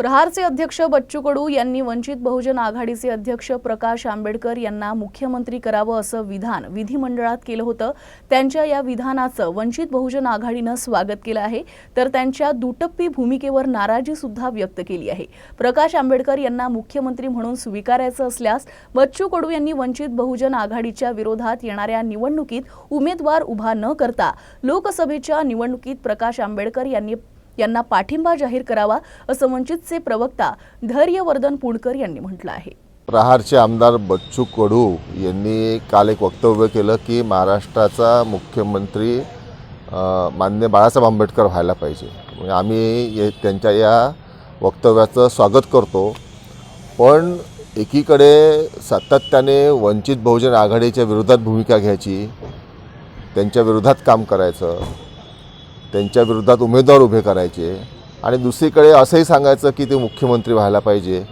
प्रहारचे अध्यक्ष बच्चू कडू यांनी वंचित बहुजन आघाडीचे अध्यक्ष प्रकाश आंबेडकर यांना मुख्यमंत्री करावं असं विधान विधिमंडळात केलं होतं. त्यांच्या या विधानाचं वंचित बहुजन आघाडीनं स्वागत केलं आहे. तर त्यांच्या दुटप्पी भूमिकेवर नाराजी सुद्धा व्यक्त केली आहे. प्रकाश आंबेडकर यांना मुख्यमंत्री म्हणून स्वीकारायचं असल्यास बच्चू कडू यांनी वंचित बहुजन आघाडीच्या विरोधात येणाऱ्या निवडणुकीत उमेदवार उभा न करता लोकसभेच्या निवडणुकीत प्रकाश आंबेडकर यांनी यांना पाठिंबा जाहीर करावा असं वंचितचे प्रवक्ता धैर्यवर्धन पुणकर यांनी म्हटलं आहे. प्रहारचे आमदार बच्चू कडू यांनी काल एक वक्तव्य केलं की महाराष्ट्राचा मुख्यमंत्री मान्य बाळासाहेब आंबेडकर व्हायला पाहिजे. म्हणजे आम्ही ये त्यांच्या या वक्तव्याचं स्वागत करतो. पण एकीकडे सातत्याने वंचित बहुजन आघाडीच्या विरोधात भूमिका घ्यायची त्यांच्या विरोधात काम करायचं त्यांच्या विरोधात उमेदवार उभे करायचे. आणि दुसरीकडे असंही सांगायचं की ते मुख्यमंत्री व्हायला पाहिजे.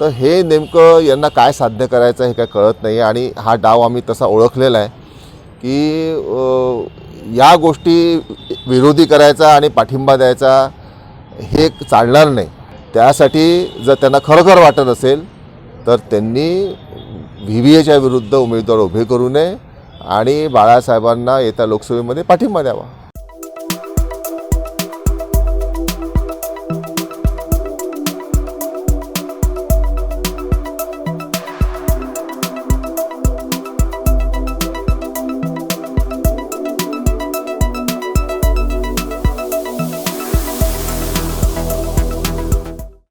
तर हे नेमकं यांना काय साध्य करायचं हे काय कळत नाही. आणि हा डाव आम्ही तसा ओळखलेला आहे की या गोष्टी विरोधी करायचा आणि पाठिंबा द्यायचा हे चालणार नाही. त्यासाठी जर त्यांना खरोखर वाटत असेल तर त्यांनी व्ही व्ही एच्या विरुद्ध उमेदवार उभे करू नये आणि बाळासाहेबांना येत्या लोकसभेमध्ये पाठिंबा द्यावा.